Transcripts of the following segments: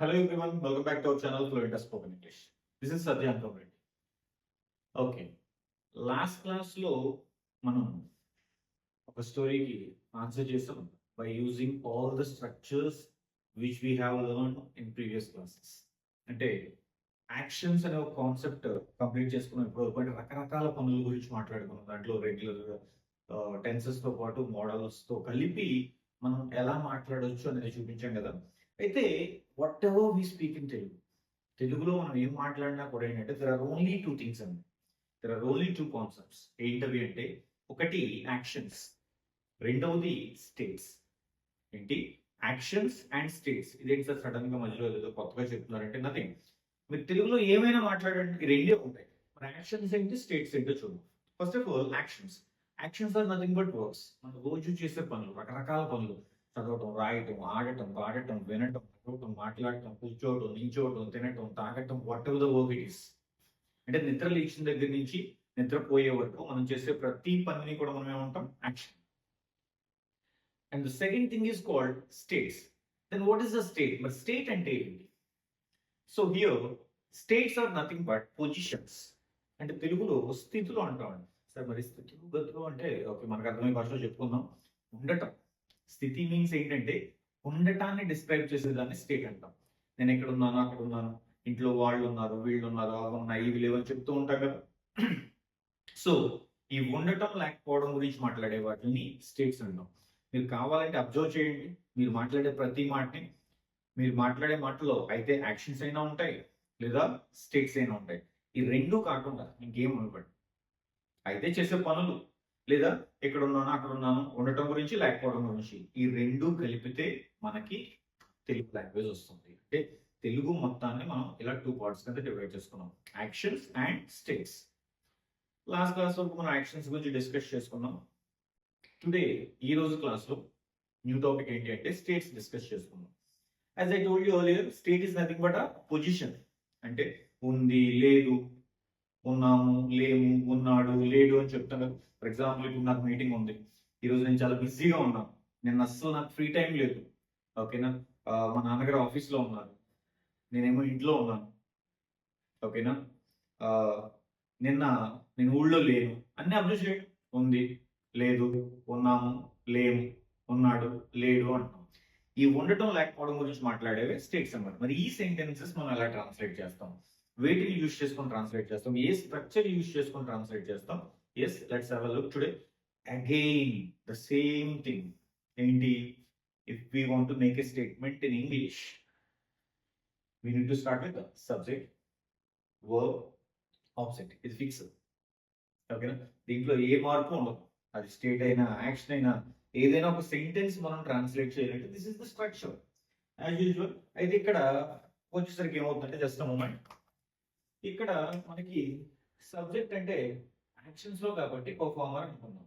Hello everyone welcome back to our channel Fluent as English this is is Reddy okay last క్లాస్లో మనం ఒక స్టోరీకి answer చేసాం by using all the structures which we have learn in previous classes అంటే actions అనే ఒక concept complete చేసుకున్నాం ఇప్పుడు. బట్ రకరకాల పనుల గురించి మాట్లాడుకున్నాం. దాంట్లో రెగ్యులర్ టెన్సెస్తో పాటు మోడల్స్తో కలిపి మనం ఎలా మాట్లాడవచ్చు అనేది చూపించాం కదా. అయితే whatever we speak in Telugu తెలుగులో మనం ఏం మాట్లాడినా కూడా ఏంటంటే there are only two things అండి there are only two concepts ఏంటవి అంటే ఒకటి యాక్షన్స్ రెండవది స్టేట్స్ ఏంటి? యాక్షన్స్ అండ్ స్టేట్స్ ఇదేంటి సార్ సడన్గా మధ్యలో ఏదో కొత్తగా చెప్తున్నారంటే నథింగ్ మీరు తెలుగులో ఏమైనా మాట్లాడండి రెండే ఉంటాయి. మన యాక్షన్స్ ఏంటి స్టేట్స్ ఏంటో చూద్దాం. First of all actions actions are nothing but works మన రోజు చేసే పనులు రకరకాల పనులు. చదవటం రాయటం ఆడటం పాడటం వినటం చదవటం మాట్లాడటం కూర్చోవటం నించోవటం తినటం తాగటం whatever the work it is అంటే నిద్ర లేచిన దగ్గర నుంచి నిద్రపోయే వరకు మనం చేసే ప్రతి పనిని కూడా మనం ఏమంటాం? Action and the second thing is called states then what is the state మరి స్టేట్ అంటే ఏంటి? So here states are nothing but positions అంటే తెలుగులో స్థితులు అంటామండి సార్ మరి స్థితులు గతులు అంటే ఓకే మనకు అర్థమయ్యే భాషలో చెప్పుకుందాం. ఉండటం. స్థితి మీన్స్ ఏంటంటే ఉండటాన్ని డిస్క్రైబ్ చేసేదాన్ని స్టేట్ అంటాం. నేను ఎక్కడ ఉన్నాను అక్కడ ఉన్నాను ఇంట్లో వాళ్ళు ఉన్నారు వీళ్ళు ఉన్నారు అవి ఉన్నాయి ఇవి లేవని చెప్తూ ఉంటాం కదా. సో ఈ ఉండటం లేకపోవడం గురించి మాట్లాడే వాటిని స్టేట్స్ అంటాం. మీరు కావాలంటే అబ్జర్వ్ చేయండి. మీరు మాట్లాడే ప్రతి మాటని మీరు మాట్లాడే మాటలో అయితే యాక్షన్స్ అయినా ఉంటాయి లేదా స్టేట్స్ అయినా ఉంటాయి. ఈ రెండు కాకుండా ఇంకేం ఉండబడి అయితే చేసే పనులు లేదా ఇక్కడ ఉన్నాను అక్కడ ఉన్నాను ఉండటం గురించి లేకపోవడం గురించి ఈ రెండు కలిపితే మనకి తెలుగు లాంగ్వేజ్ వస్తుంది. అంటే తెలుగు మొత్తాన్ని మనం ఇలా టూ పార్ట్స్ కింద డివైడ్ చేసుకున్నాం. Actions and states last class వరకు మనం యాక్షన్స్ గురించి డిస్కస్ చేసుకున్నాం. టుడే ఈ రోజు క్లాస్లో న్యూ టాపిక్ ఏంటి అంటే స్టేట్స్ డిస్కస్ చేసుకున్నాం. As I told you earlier state is nothing but a position అంటే ఉంది లేదు ఉన్నాము లేము ఉన్నాడు లేదు అని చెప్తాను. ఫర్ ఎగ్జాంపుల్ ఇప్పుడు నాకు మీటింగ్ ఉంది. ఈరోజు నేను చాలా బిజీగా ఉన్నాను. నేను అస్సలు నాకు ఫ్రీ టైం లేదు. ఓకేనా మా నాన్నగారు ఆఫీస్లో ఉన్నారు. నేనేమో ఇంట్లో ఉన్నాను. ఓకేనా నిన్న నేను ఊళ్ళో లేను. అన్ని అప్రిషియేట్ ఉంది లేదు ఉన్నాము లేము ఉన్నాడు లేడు అంటాం ఈ ఉండటం లేకపోవడం గురించి మాట్లాడేవి స్టేట్స్ అన్నమాట. మరి ఈ సెంటెన్సెస్ మనం ఎలా ట్రాన్స్లేట్ చేస్తాం? వేటిని యూజ్ చేసుకొని ట్రాన్స్లేట్ చేస్తాం? ఏ స్ట్రక్చర్ యూజ్ చేసుకొని ట్రాన్స్లేట్ చేస్తాం? Yes let's have look today again the same thing ఏంటి if we want to make a statement in English we need to start with subject verb object ఇది fix ఓకేనా దీంట్లో ఏ మార్పు ఉండదు. అది స్టేట్ అయినా యాక్షన్ అయినా ఏదైనా ఒక సెంటెన్స్ మనం ట్రాన్స్లేట్ చేయాలంటే this is the structure as usual అయితే ఇక్కడ వచ్చేసరికి ఏమవుతుందంటే జస్ట్ మూమెంట్ ఇక్కడ మనకి సబ్జెక్ట్ అంటే యాక్షన్స్లో కాబట్టి పర్ఫార్మర్ అనుకున్నాం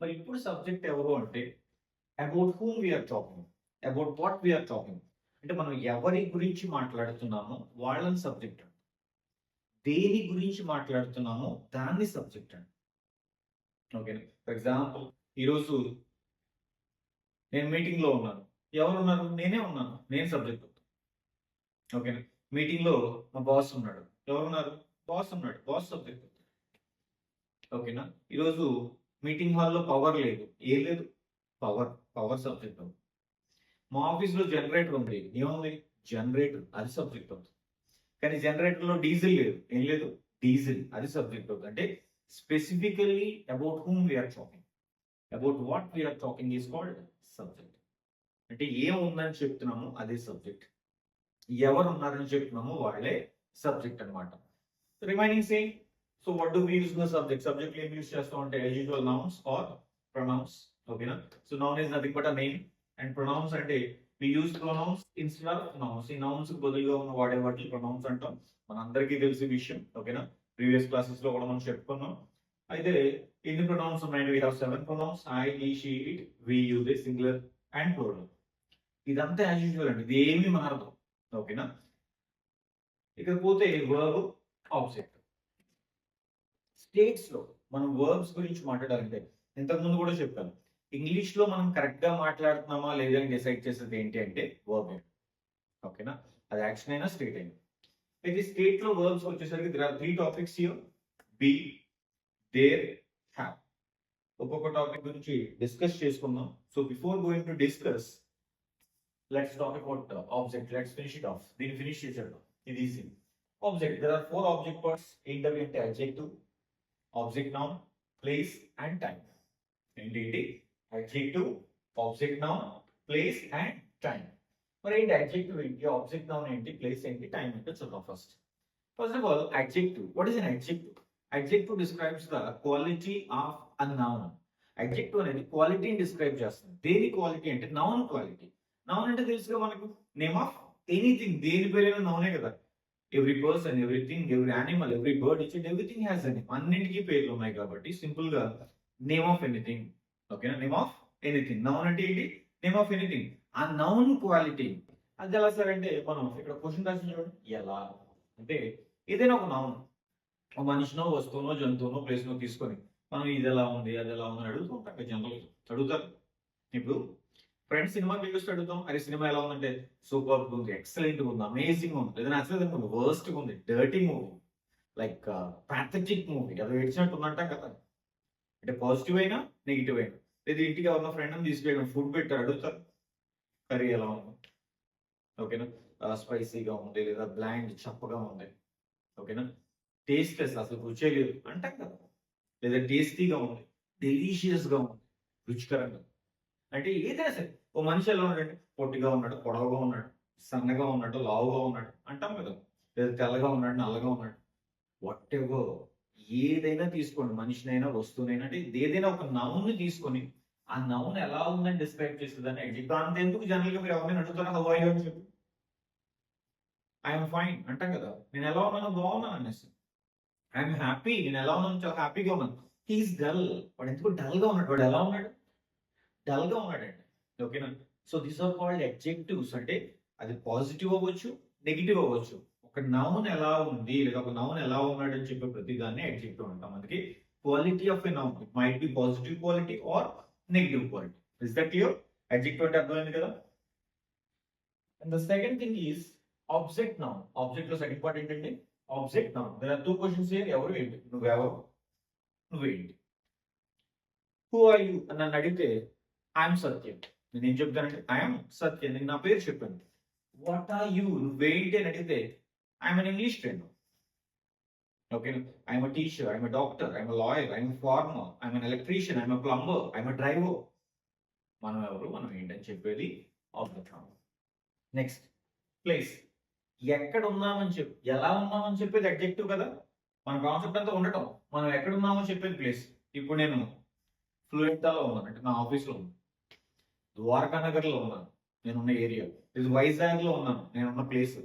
మరి ఇప్పుడు సబ్జెక్ట్ ఎవరు అంటే about whom we are talking about what we are talking అంటే మనం ఎవరి గురించి మాట్లాడుతున్నామో వాళ్ళని సబ్జెక్ట్ అంటాం దేని గురించి మాట్లాడుతున్నామో దాన్ని సబ్జెక్ట్ అండి. ఓకే ఫర్ ఎగ్జాంపుల్ ఈరోజు నేను మీటింగ్లో ఉన్నాను. ఎవరు ఉన్నారు? నేనే ఉన్నాను. నేను సబ్జెక్ట్ ఓకేనా మీటింగ్లో మా బాస్ ఉన్నాడు. ఎవరున్నారు బాస్ ఉన్నాడు. బాస్ సబ్జెక్ట్ ఓకేనా? ఈరోజు మీటింగ్ హాల్లో పవర్ లేదు. ఏం లేదు? పవర్ పవర్ సబ్జెక్ట్ అవుతుంది మా ఆఫీస్లో జనరేటర్ ఉంది. ఏముంది జనరేటర్ అది సబ్జెక్ట్ అవుతుంది కానీ జనరేటర్లో డీజిల్ లేదు. ఏం లేదు? డీజిల్ అది సబ్జెక్ట్ అవుతుంది అంటే specifically about whom we are talking about what we are talking is called subject అంటే ఏం ఉందని చెప్తున్నామో అదే సబ్జెక్ట్ ఎవరు ఉన్నారని చెప్తున్నామో వాళ్ళే సబ్జెక్ట్ అనమాట remaining same so what do we use the subject subject ఏం యూస్ చేస్తాం అంటే as usual nouns are pronouns ఓకేనా so noun is nothing but a name and pronouns అంటే we use pronouns instead of nouns ఈ nouns బదులుగా ఉన్న వాడే వాటిని ప్రొనౌన్స్ అంటాం. మన అందరికీ తెలిసిన విషయం ఓకేనా ప్రీవియస్ క్లాసెస్లో కూడా మనం చెప్పుకున్నాం. అయితే ఎన్ని ప్రొనౌన్స్ ఉన్నాయండి? We have seven pronouns I he she it we you they singular and plural ఇదంతా యాజ్ యూజువల్ అండి. ఇది ఏమి మారదు ఓకేనా ఇకపోతే వర్బ్ ఆబ్జెక్ట్ స్టేట్స్లో మనం వర్బ్స్ గురించి మాట్లాడాలంటే ఇంతకు ముందు కూడా చెప్పాను. ఇంగ్లీష్లో మనం కరెక్ట్గా మాట్లాడుతున్నామా లేదా అని డిసైడ్ చేసేది ఏంటి అంటే వర్బ్ ఓకేనా అది యాక్షన్ అయినా స్టేట్ అయినా. అయితే స్టేట్లో వర్బ్స్ వచ్చేసరికి there are three topics you be there have ఒక్కొక్క టాపిక్ గురించి డిస్కస్ చేసుకుందాం. So before going to discuss let's talk about object let's finish it off దీన్ని ఫినిష్ చేసేద్దాం. ఇది easy object there are four object parts ఏంటవి అంటే adjective object noun place and time ఏంటి adjective object noun place and time మరి ఏంటి adjective ఏంటి? Object noun ఏంటి? ప్లేస్ ఏంటి? టైం ఏంటి చూద్దాం first first of all adjective what is an adjective adjective describes the quality of a noun adjective అనేది క్వాలిటీని డిస్క్రైబ్ చేస్తుంది. దేని క్వాలిటీ అంటే నౌన్ క్వాలిటీ నౌన్ అంటే తెలుసుగా మనకు? నేమ్ ఆఫ్ ఎనీథింగ్ దేని పేరైనా నౌనే కదా. Every person everything every animal every bird each everything has అని అన్నింటికి పేర్లు ఉన్నాయి కాబట్టి సింపుల్గా నేమ్ ఆఫ్ ఎనీథింగ్ ఓకేనా నేమ్ ఆఫ్ ఎనీథింగ్ నౌన్ అంటే ఏంటి? నేమ్ ఆఫ్ ఎనీథింగ్ ఆ నౌన్ క్వాలిటీ అది ఎలా సార్ అంటే మనం ఇక్కడ క్వశ్చన్ రాసిన చూడండి. ఎలా? అంటే ఏదైనా ఒక నౌన్ ఒక మనిషినో వస్తువునో జంతువునో ప్లేస్నో తీసుకొని మనం ఇది ఎలా ఉంది అది ఎలా ఉంది అని అడుగుతూ ఉంటాం. జనరల్ అడుగుతారు. ఇప్పుడు ఫ్రెండ్స్ సినిమా రివ్యూస్ అడుగుతాం అరే సినిమా ఎలా ఉందంటే సూపర్ ఉంది ఎక్సలెంట్ ఉంది అమేజింగ్ ఉంది. లేదా నచ్చలేదు వర్స్ట్ ఉంది dirty movie like pathetic movie అది ఏడ్చినట్టు ఉందంటాం కదా. అంటే పాజిటివ్ అయినా నెగిటివ్ అయినా. లేదా ఇంటికి ఎవరిన ఫ్రెండ్ తీసుకెళ్ళడం ఫుడ్ పెట్టారు అడుగుతారు. కర్రీ ఎలా ఉంది? ఓకేనా స్పైసీగా ఉంది లేదా బ్లాండ్ చప్పగా ఉంది. ఓకేనా టేస్ట్లెస్ అసలు రుచే లేదు. అంటాం కదా. లేదా టేస్టీగా ఉంది డెలీషియస్గా ఉంది రుచికరంగా అంటే ఏదైనా సరే ఓ మనిషి ఎలా ఉన్నాడు పొట్టిగా ఉన్నాడు పొడవుగా ఉన్నాడు సన్నగా ఉన్నాడు లావుగా ఉన్నాడు అంటాం కదా. లేదా తెల్లగా ఉన్నాడు నల్లగా ఉన్నాడు. వాట్ ఎవర్ ఏదైనా తీసుకోండి మనిషినైనా వస్తువునైనా అంటే ఏదైనా ఒక నౌన్ తీసుకొని ఆ నౌన్ ఎలా ఉందని డిస్క్రైబ్ చేస్తుందని ఎగ్జిట్ అంత ఎందుకు జనరల్ మీరు ఎవరిని అడుగుతారా హౌ ఐ అని చెప్పి. ఐఎమ్ ఫైన్ అంటాం కదా. నేను ఎలా ఉన్నానో బాగున్నాను అనేసి. ఐఎమ్ హ్యాపీ నేను ఎలా ఉన్నాను చాలా హ్యాపీగా ఉన్నాను. హీఈస్ డల్ వాడు ఎందుకు డల్గా ఉన్నాడు? వాడు ఎలా ఉన్నాడు? డల్గా ఉన్నాడండి. ఓకేనా? So these are called adjectives. అంటే అది పాజిటివ్ అవ్వచ్చు నెగిటివ్ అవ్వచ్చు. ఒక నౌన్ ఎలా ఉంది లేదా ఒక నౌన్ ఎలా ఉన్నాడు అని చెప్పే ప్రతి దాన్ని అడ్జెక్టివ్ అంటాం. అందుకే quality of a noun it might be positive quality or negative quality. Is that clear adjective అంటే అర్థమైంది కదా? And the second thing is object noun ఆబ్జెక్ట్లో second part ఏంటంటే object noun there are two questions here ఎవరు ఏంటి? నువ్వెవరు? నువ్వేంటి? Who are you నన్ను అడిగితే ఐఎమ్ సత్యం నేను ఏం చెప్తానంటే ఐఎమ్ సత్యం నేను నా పేరు చెప్పాను. వాట్ ఆర్ యూ నువ్వేంటి అని అడిగితే I'm an English trainer okay I'm a teacher I'm a doctor I'm a lawyer I'm farmer I'm an electrician I'm a plumber I'm a driver మనం ఎవరు? మనం ఏంటని చెప్పేది? Of the town next place ఎక్కడ ఉన్నామని చెప్పి ఎలా ఉన్నామని చెప్పేది అడ్జెక్టివ్ కదా? మన కాన్సెప్ట్ అంతా ఉండటం. మనం ఎక్కడ ఉన్నామో చెప్పేది ప్లేస్ ఇప్పుడు నేను ఫ్లూయెంటాలో ఉన్నాను. అంటే నా ఆఫీస్లో ఉన్నాను. ద్వారకా నగర్లో ఉన్నాను. నేనున్న ఏరియా. ఇది వైజాగ్లో ఉన్నాను. నేనున్న ప్లేస్.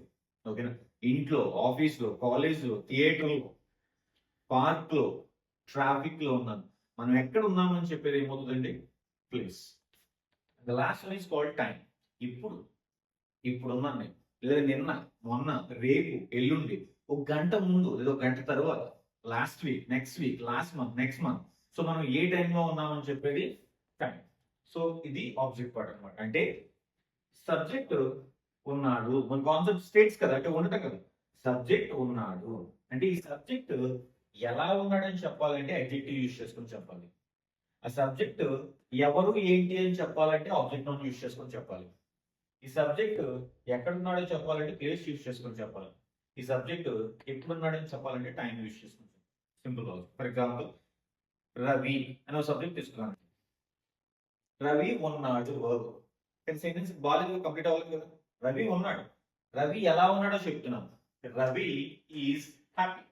ఓకేనా? ఇంట్లో ఆఫీస్లో కాలేజ్లో థియేటర్లో పార్క్లో ట్రాఫిక్లో ఉన్నాను. మనం ఎక్కడ ఉన్నామని చెప్పేది ఏమవుతుందండి? Place. The last one is called time ఇప్పుడు ఇప్పుడు ఉన్నాను నేను. లేదా నిన్న మొన్న రేపు ఎల్లుండి. ఒక గంట ముందు లేదా ఒక గంట తర్వాత last week next week last month next month so మనం ఏ టైంలో ఉన్నామని చెప్పేది? టైం సో ఇది ఆబ్జెక్ట్ పార్ట్ అనమాట అంటే సబ్జెక్ట్ ఉన్నాడు. మన కాన్సెప్ట్ స్టేట్స్ కదా అంటే ఉండటం కదా. సబ్జెక్ట్ ఉన్నాడు. అంటే ఈ సబ్జెక్ట్ ఎలా ఉన్నాడని చెప్పాలంటే అడ్జెక్టివ్ యూజ్ చేసుకొని చెప్పాలి. ఆ సబ్జెక్ట్ ఎవరు ఏంటి అని చెప్పాలంటే ఆబ్జెక్ట్ నోన్ యూజ్ చేసుకొని చెప్పాలి. ఈ సబ్జెక్ట్ ఎక్కడ ఉన్నాడో చెప్పాలంటే ప్లేస్ యూజ్ చేసుకొని చెప్పాలి. ఈ సబ్జెక్ట్ ఎప్పుడు ఉన్నాడని చెప్పాలంటే టైం యూజ్ చేసుకొని సింపుల్ ఫర్ ఎగ్జాంపుల్ రవి అనే సబ్జెక్ట్ తీసుకున్నాను రవి ఉన్నాడు వర్బ్ కానీ సెంటెన్స్ బాలేదు కంప్లీట్ అవ్వలేదు కదా? రవి ఉన్నాడు. రవి ఎలా ఉన్నాడో చెప్తున్నాం. Ravi is happy.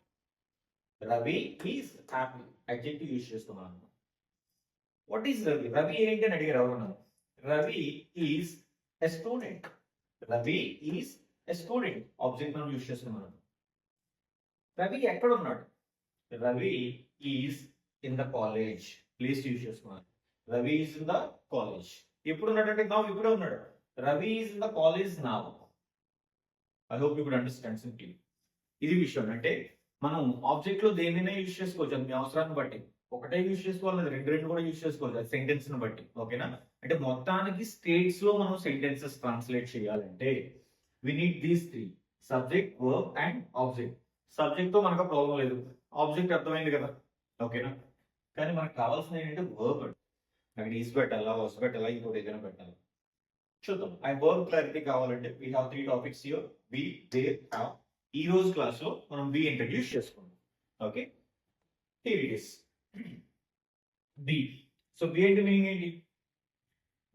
Ravi is happy. Adjective use చేస్తున్నాను వాట్ ఈస్ రవి? రవి ఏంటి అని అడిగారు ఎవరున్నారు Ravi is a student Ravi is a student object మనం యూజ్ చేస్తున్నాం రవి ఎక్కడ ఉన్నాడు? Ravi is in the college place use చేస్తున్నాను Ravi is in the college ఎప్పుడు ఉన్నాడంటే నా ఇప్పుడే ఉన్నాడు. Ravi is in the college నా I hope you could understand simply ఇది విషయం అంటే మనం ఆబ్జెక్ట్లో దేనినైనా యూజ్ చేసుకోవచ్చు. అది మీ అవసరాన్ని బట్టి. ఒకటే యూజ్ చేసుకోవాలి రెండు రెండు కూడా యూజ్ చేసుకోవచ్చు. అది సెంటెన్స్ని బట్టి. ఓకేనా అంటే మొత్తానికి స్టేట్స్లో మనం సెంటెన్సెస్ ట్రాన్స్లేట్ చేయాలంటే we need these three subject verb and object సబ్జెక్ట్తో మనకు ప్రాబ్లం లేదు. ఆబ్జెక్ట్ అర్థమైంది కదా. ఓకేనా కానీ మనకు కావాల్సిన ఏంటంటే వర్బ్ అక్కడ ఈజ్ పెట్టాలా వస్ పెట్టాలా ఇంకోటి ఏదైనా పెట్టాలా? చూద్దాం. ఐ వర్క్ క్లారిటీ కావాలంటే we have three topics your be they have ఈ రోజు క్లాస్లో మనం వి ఇంట్రడ్యూస్ చేసుకుందాం. Okay here it is be so be అంటే మీనింగ్ ఏంటి?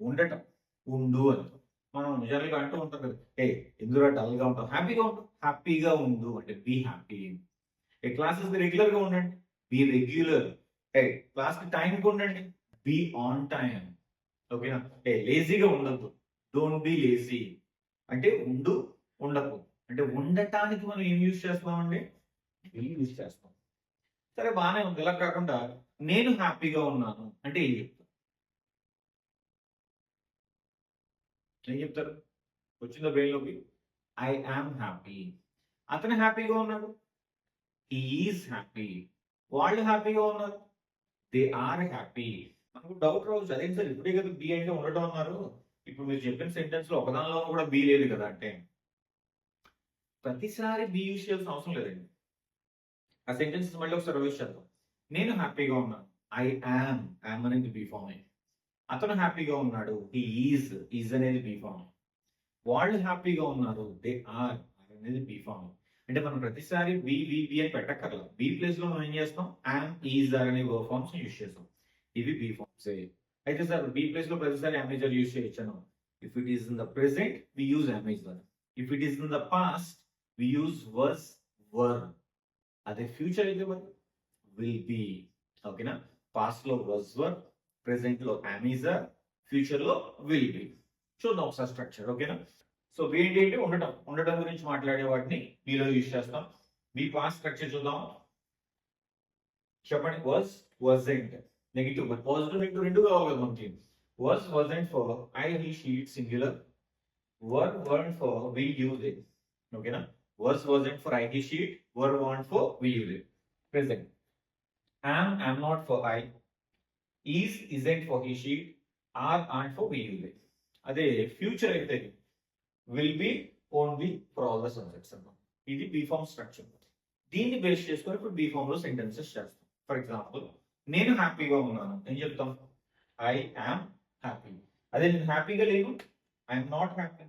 ఉండటం. ఉండు అని మనం నిజంగా అంటూ ఉంటాం కదా. ఏ ఎందుకు డల్గా ఉంటాం. హ్యాపీగా ఉంటాం. హ్యాపీగా ఉండు అంటే బీ హ్యాపీ ఏ క్లాసెస్ రెగ్యులర్గా ఉండండి. బీ రెగ్యులర్ ఏ క్లాస్కి టైం ఉండండి. బీ ఆన్ టైం ఓకేనా ఏ లేజీగా ఉండద్దు. డోంట్ బి లేజీ అంటే ఉండు ఉండకు. అంటే ఉండటానికి మనం ఏం యూజ్ చేస్తామండి? బీ యూజ్ చేస్తాం? సరే బాగానే ఉంది. ఇలా కాకుండా నేను హ్యాపీగా ఉన్నాను అంటే ఏం చెప్తాను ఏం చెప్తారు? వచ్చిందో బ్రెయిన్లోకి ఐ ఆమ్ హ్యాపీ అతను హ్యాపీగా ఉన్నాడు. ఈజ్ హ్యాపీ వాళ్ళు హ్యాపీగా ఉన్నారు. దే ఆర్ హ్యాపీ మనకు డౌట్ రావచ్చు అదేంటి సార్? ఇప్పుడే కదా బి అంటే ఉండటం అన్నారు. ఇప్పుడు మీరు చెప్పిన సెంటెన్స్లో ఒకదానిలో కూడా బి లేదు కదా అంటే. ప్రతిసారి బి యూజ్ చేయాల్సిన అవసరం లేదండి. ఆ సెంటెన్స్ మళ్ళీ ఒకసారి రివ్యూస్ చేద్దాం. నేను హ్యాపీగా ఉన్నాను ఐ యామ్ యామ్ అనేది బీ ఫామ్ అతను హ్యాపీగా ఉన్నాడు. హీ ఈజ్ ఈజ్ అనేది బీ ఫామ్ వాళ్ళు హ్యాపీగా ఉన్నారు. దే ఆర్ అనేది బీ ఫామ్ అంటే మనం ప్రతిసారి బి వి బి అని పెట్టక్కర్లేదు బి ప్లేస్లో మనం ఏం చేస్తాం? యామ్ ఈజ్ ఆర్ అనే వర్క్ ఫామ్స్ యూజ్ చేస్తాం. ఇవి బి ఫార్మ్స్ అయితే సార్ బి ప్లేస్లో ప్రతిసారి am is are use చేయొచ్చాను if it is in the present we use am is are if it is in the past we use was were అదే future అయితే మరి? Will be ఓకేనా పాస్ట్లో వర్స్ వర్ ప్రెసెంట్లో అమేజర్ ఫ్యూచర్లో will be చూద్దాం ఒకసారి స్ట్రక్చర్ ఓకేనా సో ఏంటి ఏంటి ఉండటం. ఉండటం గురించి మాట్లాడే వాటిని మీలో యూజ్ చేస్తాం. మీ పాస్ట్ స్ట్రక్చర్ చూద్దాం. చెప్పండి was wasn't negative but positive negative రెండు కావాలి కదా మనకి was wasn't for I he she it singular were weren't for we use it ఓకేనా was wasn't for I he she it were weren't for we use it present am am not for I. Is isn't for he she are aren't for we use it. అదే future అయితే will be only for all the subjects అన్నమాట ఇది be form structure దీన్ని base చేసుకొని ఇప్పుడు be ఫామ్లో sentences చేస్తాం for example నేను హ్యాపీగా ఉన్నాను. ఏం చెప్తాం? I am happy. అదే నేను హ్యాపీగా లేను ఐఎమ్ నాట్ హ్యాపీ.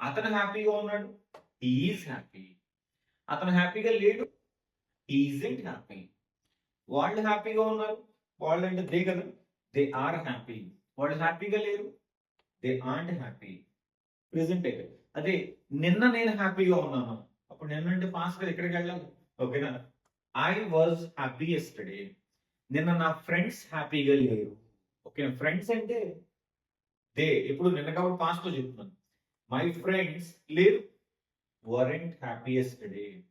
అతను హ్యాపీగా ఉన్నాడు. Is happy. అతను హ్యాపీగా లేడు. Isn't happy. వాళ్ళు హ్యాపీగా ఉన్నారు. వాళ్ళు అంటే దే కదా. They are happy. వాళ్ళు హ్యాపీగా లేరు. They aunt happy. ప్రెసెంట్ అయితే. అదే నిన్న నేను హ్యాపీగా ఉన్నాను. అప్పుడు నిన్న అంటే పాస్ కదా ఎక్కడికి వెళ్ళాలి ఓకేనా? ఐ వాజ్ హ్యాపీ ఎస్టర్డే నిన్న నా ఫ్రెండ్స్ హ్యాపీగా లేరు. ఓకే ఫ్రెండ్స్ అంటే దే ఇప్పుడు నిన్న కాబట్టి పాస్ట్ చెప్తున్నాను. మై ఫ్రెండ్స్ లేరు. వరెంట్ హ్యాపీ డే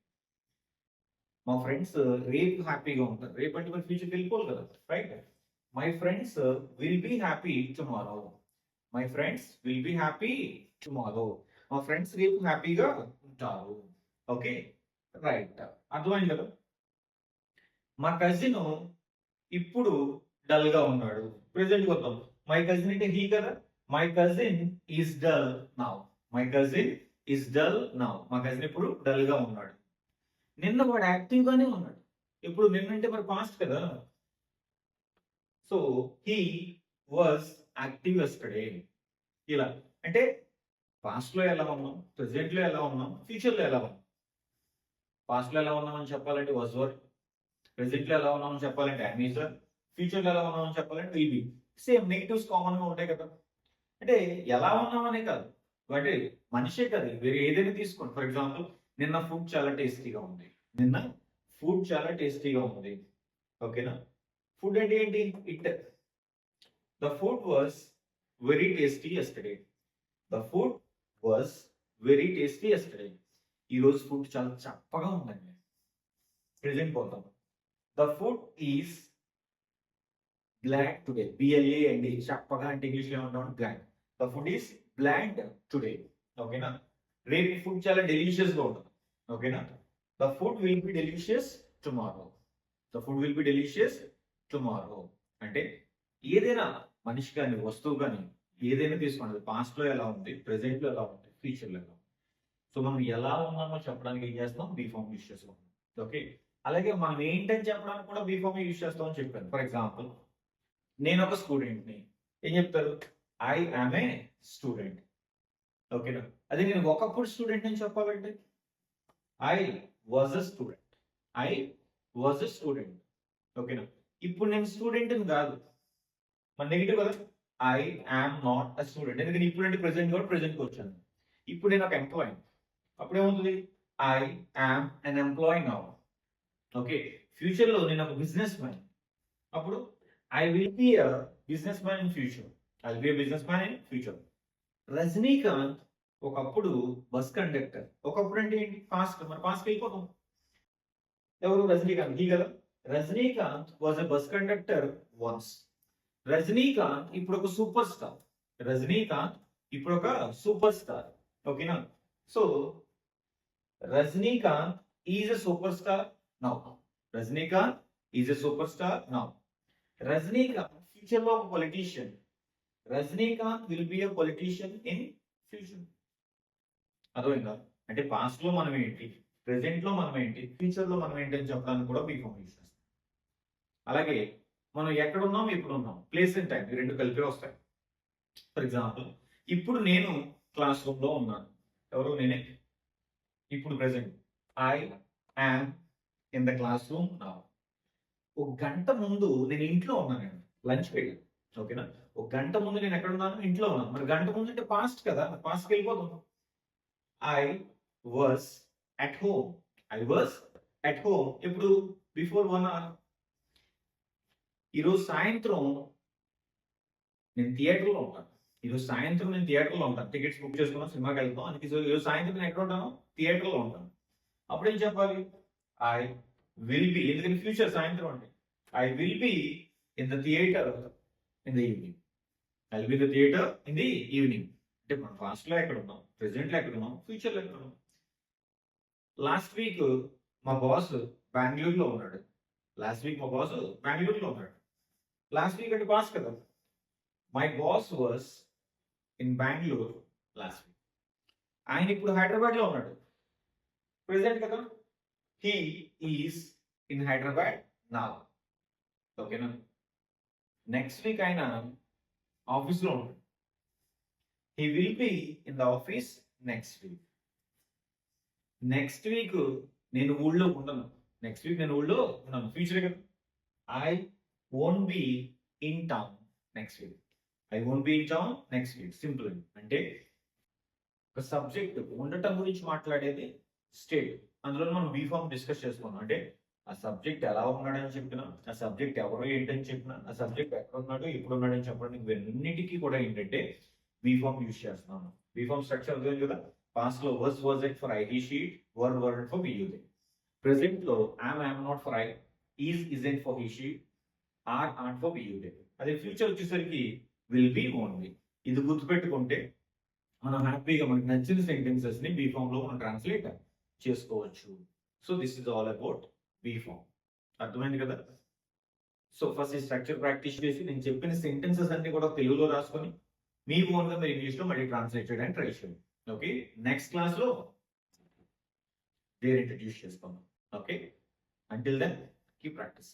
మా ఫ్రెండ్స్ రేపు హ్యాపీగా ఉంటారు. రేపు అంటే మరి ఫ్యూచర్కి వెళ్ళిపోవాలి కదా. Right my friends will be happy tomorrow my friends will be happy tomorrow మా ఫ్రెండ్స్ రేపు హ్యాపీగా ఉంటారు. ఓకే రైట్ అర్థమైంది కదా? మా కజిన్ ఇప్పుడు డల్గా ఉన్నాడు. ప్రెసెంట్ కొద్దాం మై కజిన్ అంటే హీ కదా? My cousin is dull now my cousin is dull now మా కజిన్ ఇప్పుడు డల్గా ఉన్నాడు. నిన్న వాడు యాక్టివ్ గానే ఉన్నాడు. ఇప్పుడు నిన్నంటే మరి పాస్ట్ కదా? So he was active yesterday ఇలా. అంటే పాస్ట్లో ఎలా ఉన్నాం? ప్రెసెంట్లో ఎలా ఉన్నాం? ఫ్యూచర్లో ఎలా ఉన్నాం? పాస్ట్లో ఎలా ఉన్నామని చెప్పాలంటే వాజ్ వర్క్ ప్రెసెంట్లో ఎలా ఉన్నామని చెప్పాలంటే అమేజర్ ఫ్యూచర్లో ఎలా ఉన్నామని చెప్పాలంటే విల్ బి సేమ్ నెగిటివ్స్ కామన్గా ఉంటాయి కదా. అంటే ఎలా ఉన్నామనే కాదు. అంటే మనిషే కాదు. వేరే ఏదైనా తీసుకోండి. ఫర్ ఎగ్జాంపుల్ నిన్న ఫుడ్ చాలా టేస్టీగా ఉంది. నిన్న ఫుడ్ చాలా టేస్టీగా ఉంది. ఓకేనా ఫుడ్ అంటే ఏంటి? It the food was very tasty yesterday the food was very tasty yesterday ఈరోజు ఫుడ్ చాలా చప్పగా ఉందండి. ప్రెజెంట్ పోతాం. The food is black today B L A అండి చప్పగా అంటే ఇంగ్లీష్లో ఏమంటాం black the food is bland today ఓకేనా రేపు ఫుడ్ చాలా డెలిషియస్గా ఉంటుంది. ఓకేనా the food will be delicious tomorrow the food will be delicious tomorrow అంటే ఏదైనా మనిషి కానీ వస్తువు కానీ ఏదైనా తీసుకోండి. పాస్ట్లో ఎలా ఉంది ప్రెసెంట్లో ఎలా ఉంది ఫ్యూచర్లో ఎలా ఉంది. సో మనం ఎలా ఉన్నామో చెప్పడానికి ఏం చేస్తాం బీ ఫామ్ యూస్ చేసుకుంటాం ఓకే అలాగే మనం ఏంటని చెప్పడానికి కూడా బీఫామ్ యూజ్ చేస్తాం అని చెప్పాను. ఫర్ ఎగ్జాంపుల్ నేను ఒక స్టూడెంట్ని ఏం చెప్తారు? ఐ ఆమ్ ఏ స్టూడెంట్ ఓకేనా అది నేను ఒకప్పుడు స్టూడెంట్ అని చెప్పాలంటే I was a student I was a student ఓకేనా ఇప్పుడు నేను స్టూడెంట్ కాదు. మన నెగిటివ్ కదా? I am not a student ఎందుకంటే ఇప్పుడు అంటే ప్రెసెంట్ కూడా ప్రెసెంట్కి వచ్చాను. ఇప్పుడు నేను ఒక ఎంప్లాయీ అప్పుడు ఏమవుతుంది I am an employee now okay ఫ్యూచర్లో నేను ఒక బిజినెస్ మ్యాన్ అప్పుడు I will be a businessman in future I be businessman in future Rajinikanth ఒకప్పుడు బస్ కండక్టర్ ఒకప్పుడు అంటే ఏంటి? ఫాస్ట్ మరి ఫాస్ట్ వెళ్ళిపోతాం. ఎవరు? రజనీకాంత్. ఈ కదా Rajinikanth was a bus conductor once Rajinikanth ఇప్పుడు ఒక సూపర్ స్టార్ రజనీకాంత్ ఇప్పుడు ఒక సూపర్ స్టార్ ఓకేనా so Rajinikanth is a super star now Rajinikanth is a super star now Rajinikanth ఫ్యూచర్లో ఒక politician Rajinikanth will be a politician in future అర్థమైందా? అంటే పాస్ట్లో మనం ఏంటి? ప్రెసెంట్లో మనం ఏంటి? ఫ్యూచర్లో మనం ఏంటి అని చెప్పడానికి కూడా మీకు యూస్ అలాగే మనం ఎక్కడ ఉన్నాం ఇప్పుడు ఉన్నాం ప్లేస్ అండ్ టైం రెండు కలిపి వస్తాయి. ఫర్ ఎగ్జాంపుల్ ఇప్పుడు నేను క్లాస్ రూమ్లో ఉన్నాను. ఎవరు? నేనే. ఇప్పుడు present I am in the classroom నా ఒక గంట ముందు నేను ఇంట్లో ఉన్నాను లంచ్ పీరియడ్ ఓకేనా? ఒక గంట ముందు నేను ఎక్కడ ఉన్నాను? ఇంట్లో ఉన్నాను. మరి గంట ముందు అంటే పాస్ట్ కదా? పాస్ట్కి వెళ్ళిపోతాను I was at home I was at home ఇప్పుడు బిఫోర్ వన్ అవర్ ఈరోజు సాయంత్రం నేను థియేటర్లో ఉంటాను. ఈరోజు సాయంత్రం నేను థియేటర్లో ఉంటాను. టికెట్స్ బుక్ చేసుకున్నాను సినిమాకి వెళ్తాం అందుకే ఈరోజు సాయంత్రం నేను ఎక్కడ ఉంటాను? థియేటర్లో ఉంటాను. అప్పుడు ఏం చెప్పాలి? ఐ విల్ బి ఎందుకంటే ఫ్యూచర్ సాయంత్రం అండి. I will be in the theatre in the evening I will be the theatre in the evening అంటే మనం పాస్ట్లో ఎక్కడ ఉన్నాం? ప్రెసెంట్లో ఎక్కడ ఉన్నాం? ఫ్యూచర్లో ఎక్కడ ఉన్నాం? లాస్ట్ వీక్ మా బాస్ బెంగళూరులో ఉన్నాడు. లాస్ట్ వీక్ మా బాస్ బెంగళూరులో ఉన్నాడు. లాస్ట్ వీక్ అంటే పాస్ కదా? My boss was in Bengaluru last week ఆయన ఇప్పుడు హైదరాబాద్లో ఉన్నాడు. ప్రెసెంట్ కదా? హీ ఈస్ ఇన్ హైదరాబాద్ నా ఓకేనా నెక్స్ట్ వీక్ ఆయన ఆఫీస్లో ఉంటాడు. He will be in the office next week next week నేను ఊళ్ళో ఉండను. నెక్స్ట్ వీక్ నేను ఊళ్ళో ఉన్నాను. ఫ్యూచర్ కదా. I won't be in town next week I won't be in town next week simple అంటే ఒక సబ్జెక్ట్ ఉండటం గురించి మాట్లాడేది స్టేట్ అందులో మనం బీఫామ్ డిస్కస్ చేసుకున్నాం. అంటే ఆ సబ్జెక్ట్ ఎలా ఉన్నాడని చెప్పినా ఆ సబ్జెక్ట్ ఎవరు ఏంటని చెప్పినా ఆ సబ్జెక్ట్ ఎక్కడ ఉన్నాడు ఎప్పుడు ఉన్నాడని చెప్పడానికి ఇవన్నిటికీ కూడా ఏంటంటే బీఫామ్ యూజ్ చేస్తున్నాను బీఫామ్ స్ట్రక్చర్ అర్థం కదా? పాస్ట్లో was was at for I she it were were for be ప్రెసెంట్లో I'm I'm not for I is isn't for he she it are are for be అదే ఫ్యూచర్ వచ్చేసరికి will be only ఇది గుర్తుపెట్టుకుంటే మనం హ్యాపీగా మనకు నచ్చిన సెంటెన్సెస్ని బీఫామ్లో మనం ట్రాన్స్లేట్ చేసుకోవచ్చు. So this is all about be form అర్థమైంది కదా? సో ఫస్ట్ ఈ స్ట్రక్చర్ ప్రాక్టీస్ చేసి నేను చెప్పిన సెంటెన్సెస్ అన్ని కూడా తెలుగులో రాసుకొని మీ ఓన్ మీరు ఇంగ్లీష్లో మళ్ళీ ట్రాన్స్లేట్ చేయడానికి ట్రై చేయండి. ఓకే నెక్స్ట్ క్లాస్లో దేర్ ఇంట్రడ్యూస్ చేసుకుందాం. Okay until then keep practice